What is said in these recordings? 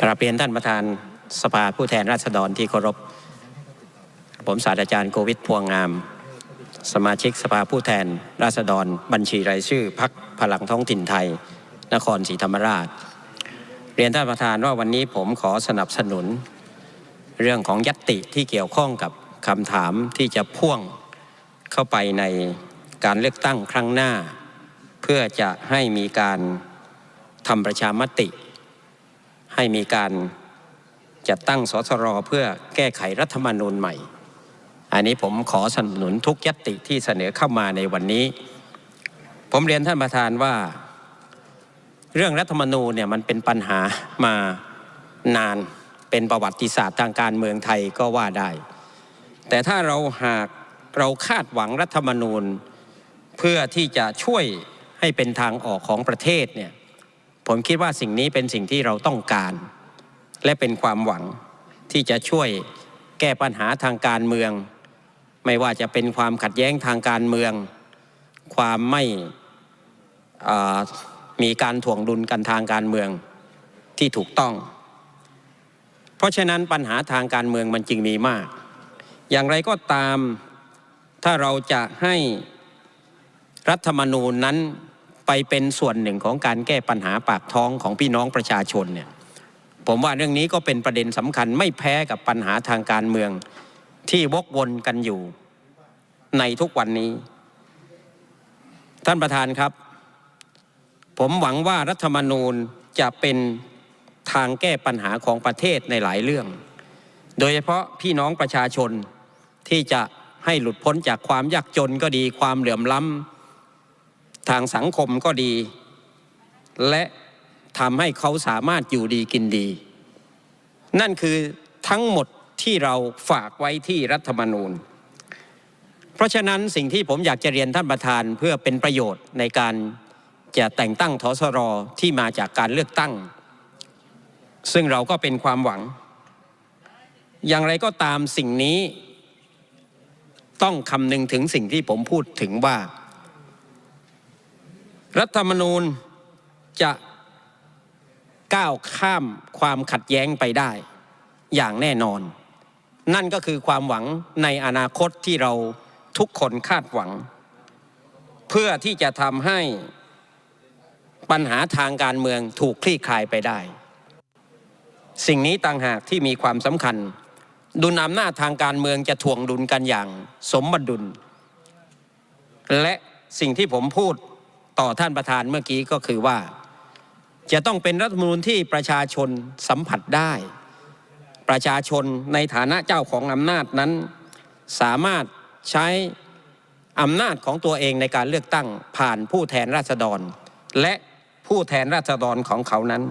กราบเรียนท่านประธานสภาผู้แทนราษฎรที่เคารพ ผมศาสตราจารย์โกวิทพวงงาม สมาชิกสภาผู้แทนราษฎร บัญชีรายชื่อพักพลังท้องถิ่นไทย นครศรีธรรมราช เรียนท่านประธานว่าวันนี้ผมขอสนับสนุน เรื่องของยัตติที่เกี่ยวข้องกับคำถามที่จะพ่วงเข้าไปในการเลือกตั้งครั้งหน้า เพื่อจะให้มีการทำประชามติ ให้มีการจัดตั้งสสรเพื่อแก้ไขรัฐธรรมนูญใหม่ อันนี้ผมขอสนับสนุนทุกยตติที่เสนอเข้ามาในวันนี้ ผมเรียนท่านประธานว่า เรื่องรัฐธรรมนูญเนี่ยมันเป็นปัญหามานานเป็นประวัติศาสตร์ทางการเมืองไทยก็ว่าได้ แต่ถ้าเราหากเราคาดหวังรัฐธรรมนูญ เพื่อที่จะช่วยให้เป็นทางออกของประเทศเนี่ย ผมคิดว่าสิ่งนี้เป็นสิ่งที่เราต้องการ และเป็นความหวังที่จะช่วยแก้ปัญหาทางการเมือง ไม่ว่าจะเป็นความขัดแย้งทางการเมือง ความไม่มีการถ่วงดุลกันทางการเมืองที่ถูกต้อง เพราะฉะนั้นปัญหาทางการเมืองมันจึงมีมาก อย่างไรก็ตามถ้าเราจะให้รัฐธรรมนูญนั้น ไปเป็นส่วนหนึ่งของการแก้ปัญหาปากท้องของพี่น้องประชาชนเนี่ยผมว่าเรื่องนี้ก็เป็นประเด็นสำคัญไม่แพ้กับปัญหาทางการเมืองที่วกวนกันอยู่ในทุกวันนี้ ท่านประธานครับ ผมหวังว่ารัฐธรรมนูญจะเป็นทางแก้ปัญหาของประเทศในหลายเรื่อง โดยเฉพาะพี่น้องประชาชนที่จะให้หลุดพ้นจากความยากจนก็ดีความเหลื่อมล้ำ ทางสังคมก็ดี และทำให้เขาสามารถอยู่ดีกินดี นั่นคือทั้งหมดที่เราฝากไว้ที่รัฐธรรมนูญ เพราะฉะนั้นสิ่งที่ผมอยากจะเรียนท่านประธานเพื่อเป็นประโยชน์ในการจะแต่งตั้งทสรที่มาจากการเลือกตั้ง ซึ่งเราก็เป็นความหวัง อย่างไรก็ตามสิ่งนี้ ต้องคำนึงถึงสิ่งที่ผมพูดถึงว่า รัฐธรรมนูญจะก้าวข้ามความขัดแย้งไปได้อย่างแน่นอน นั่นก็คือความหวังในอนาคตที่เราทุกคนคาดหวัง เพื่อที่จะทำให้ปัญหาทางการเมืองถูกคลี่คลายไปได้ สิ่งนี้ต่างหากที่มีความสำคัญ ดุลอำนาจทางการเมืองจะถ่วงดุลกันอย่างสมบดุล และสิ่งที่ผมพูด ต่อท่านประธานเมื่อกี้ก็คือว่า จะต้องเป็นรัฐธรรมนูญที่ประชาชนสัมผัสได้ ประชาชนในฐานะเจ้าของอำนาจนั้น สามารถใช้อำนาจของตัวเองในการเลือกตั้งผ่านผู้แทนราษฎร และผู้แทนราษฎรของเขานั้น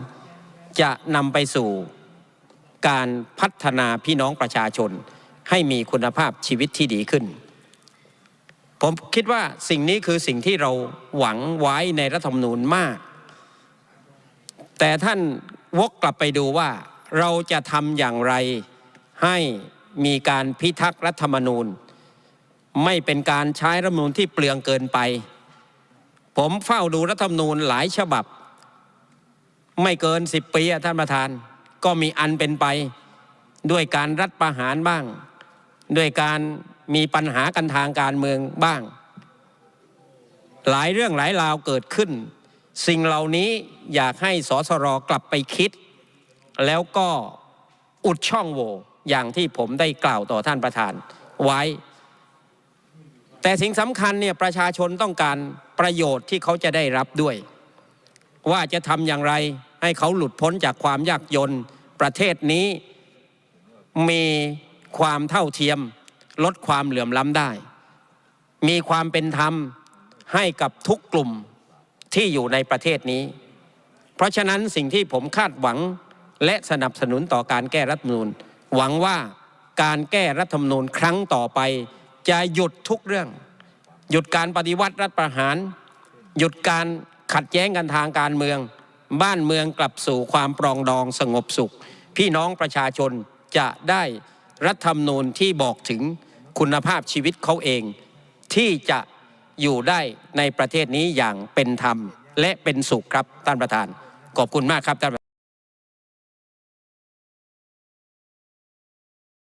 จะนำไปสู่การพัฒนาพี่น้องประชาชนให้มีคุณภาพชีวิตที่ดีขึ้น ผมคิดว่าสิ่งนี้คือสิ่งที่เราหวังไว้ในรัฐธรรมนูญมาก แต่ท่านวกกลับไปดูว่า เราจะทำอย่างไรให้มีการพิทักษ์รัฐธรรมนูญ ไม่เป็นการใช้รัฐธรรมนูญที่เปลืองเกินไป ผมเฝ้าดูรัฐธรรมนูญหลายฉบับ ไม่เกินสิบปีท่านประธาน ก็มีอันเป็นไปด้วยการรัฐประหารบ้าง ด้วยการ มีปัญหากันทางการเมืองบ้าง หลายเรื่องหลายราวเกิดขึ้น สิ่งเหล่านี้อยากให้สสรกลับไปคิด แล้วก็อุดช่องโหว่อย่างที่ผมได้กล่าวต่อท่านประธานไว้ แต่สิ่งสำคัญเนี่ยประชาชนต้องการประโยชน์ที่เขาจะได้รับด้วย ว่าจะทำอย่างไรให้เขาหลุดพ้นจากความยากจนประเทศนี้มีความเท่าเทียม ลดความเหลื่อมล้ำได้ มีความเป็นธรรมให้กับทุกกลุ่มที่อยู่ในประเทศนี้ เพราะฉะนั้นสิ่งที่ผมคาดหวังและสนับสนุนต่อการแก้รัฐมนูญหวังว่าการแก้รัฐมนูญครั้งต่อไป จะหยุดทุกเรื่อง หยุดการปฏิวัติรัฐประหาร หยุดการขัดแย้งกันทางการเมือง บ้านเมืองกลับสู่ความปรองดองสงบสุข พี่น้องประชาชนจะได้ รัฐธรรมนูญที่บอกถึงคุณภาพชีวิตเขาเอง ที่จะอยู่ได้ในประเทศนี้อย่างเป็นธรรมและเป็นสุขครับท่านประธาน ขอบคุณมากครับท่าน